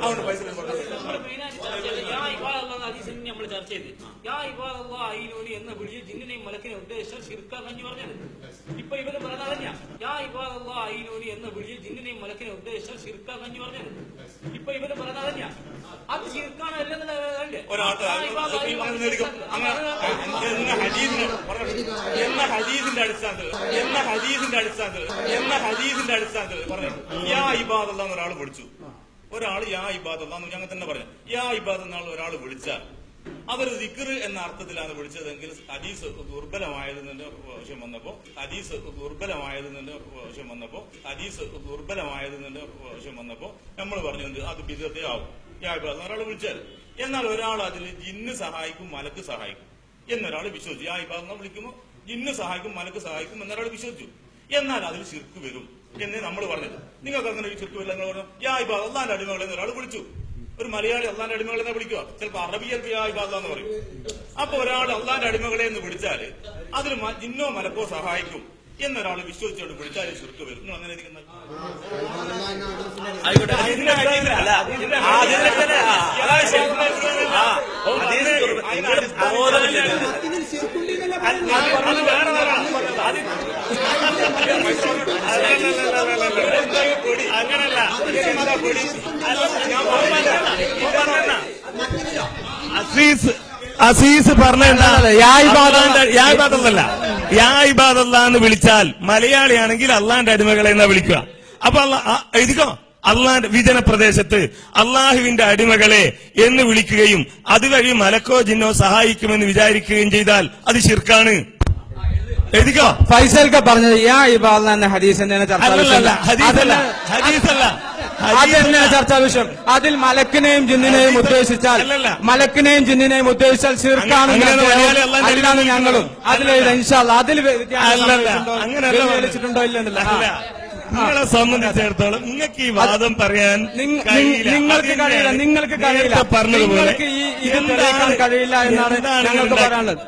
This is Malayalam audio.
അതുകൊണ്ട് പൈസ. നമ്മൾ ചർച്ച യാ ചെയ്ത്. എന്ന് ജിന്നിനെയും ഉദ്ദേശിച്ച ഷിർക്കാന്ന് പറഞ്ഞത് ഇപ്പൊ ഇവർ പറഞ്ഞ അതന്നെയാ യാ എന്ന് ജിന്നിനെയും ഉദ്ദേശിച്ച ഷിർക്കാന്ന് പറഞ്ഞത് ഇപ്പൊ ഇവർ പറഞ്ഞ അതന്നെയാ അത്. എന്ന ഹദീസിന്റെ അടിസ്ഥാനത്തിൽ. എന്ന ഹദീസിന്റെ അടിസ്ഥാനത്തിൽ. എന്ന ഹദീസിന്റെ അടിസ്ഥാനത്തിൽ പറഞ്ഞു യാ ഇബാദല്ല വിളിച്ചു ഒരാൾ യാ ഇബാദ് എന്ന് ഞങ്ങൾ തന്നെ പറഞ്ഞു. യാ ഇബാദ് എന്നാൽ ഒരാൾ വിളിച്ചാൽ അതൊരു ദിക്ർ എന്ന അർത്ഥത്തിലാണ് വിളിച്ചതെങ്കിൽ ഹദീസ് ദുർബലമായതിന്റെ വിഷയം വന്നപ്പോ ഹദീസ് ദുർബലമായതിന്റെ വിഷയം വന്നപ്പോ ഹദീസ് ദുർബലമായതിന്റെ വിഷയം വന്നപ്പോ നമ്മൾ പറഞ്ഞു അത് ബിദത്തെ ആവും. ഇബാദ് ഒരാൾ വിളിച്ചാൽ. എന്നാൽ ഒരാൾ അതിൽ ജിന്ന് സഹായിക്കും മലക്ക് സഹായിക്കും. എന്നൊരാൾ വിശ്വസിച്ചു. യാ ഇബാദ് വിളിക്കുമ്പോൾ ജിന്ന് സഹായിക്കും മലക്ക് സഹായിക്കും എന്നൊരാൾ വിശ്വസിച്ചു. എന്നാൽ അതിൽ ശിർക്ക് വരും. എന്നേ നമ്മൾ പറഞ്ഞത്. നിങ്ങൾക്ക് അങ്ങനെ ഒരു ചുറ്റുമില്ല നിങ്ങൾ പറഞ്ഞു യാ ഇബാദ് അള്ളാന്റെ അടിമകളെ എന്ന് ഒരാൾ വിളിച്ചു. ഒരു മലയാളി അള്ളാന്റെ അടിമകളെ എന്ന് വിളിക്കുക? ചിലപ്പോൾ അറബിയൽ യാ ഇബാദ് എന്ന് പറയും. അപ്പൊ ഒരാൾ അള്ളാന്റെ അടിമകളെ എന്ന് വിളിച്ചാൽ അതിൽ ഇന്നോ ജിന്നോ മലക്കോ സഹായിക്കും എന്നൊരാൾ വിശ്വസിച്ചുകൊണ്ട് വിളിച്ചാൽ ശിർക്ക് വരും. നിങ്ങൾ അങ്ങനെ ഇരിക്കുന്നത്? അങ്ങനല്ല. അസീസ് അസീസ് പറഞ്ഞ എന്താ യാ ഇബാദല്ല യാ ഇബാദല്ല എന്ന് വിളിച്ചാൽ മലയാളിയാണെങ്കിൽ അള്ളാന്റെ അടിമകളെ എന്നാ വിളിക്കുക. അപ്പൊ എഴുതിക്കോ? അള്ളാന്റെ വിജന പ്രദേശത്ത് അള്ളാഹുവിന്റെ അടിമകളെ എന്ന് വിളിക്കുകയും അതുവഴി മലക്കോ ജിന്നോ സഹായിക്കുമെന്ന് വിചാരിക്കുകയും ചെയ്താൽ അത് ശിർക്കാണ്. എഴുതിക്കോ ഫൈസൽക്ക പറഞ്ഞത് യാ ഇബാദ് എന്ന ഹദീസ് തന്നെയാണ് ചർച്ചാ അല്ലല്ല വിഷയം ഹദീസല്ല അതിന് ഹദീസല്ല അത് തന്നെയാണ് ചർച്ചാ വിഷയം അതിൽ മലക്കിനെയും ജിന്നിനെയും ഉദ്ദേശിച്ചാൽ. മലക്കിനെയും ജിന്നിനെയും ഉദ്ദേശിച്ചാൽ ശിർക്കാണ് അതിലാണ് ഞങ്ങളും. അതിൽ. ഇൻഷാല്ല അതിൽ. വ്യതിചലിച്ചിട്ടുണ്ടോ ഇല്ലെന്നില്ല നിങ്ങളെ സംബന്ധിച്ചിടത്തോളം നിങ്ങൾക്ക് ഈ വാദം പറയാൻ. നിങ്ങൾക്ക് കഴിയില്ല. നിങ്ങൾക്ക് കഴിയില്ല. പറഞ്ഞതുപോലെ ഇത് കഴിയില്ല എന്നാണ് ഞങ്ങൾക്ക് പറയാനുള്ളത്.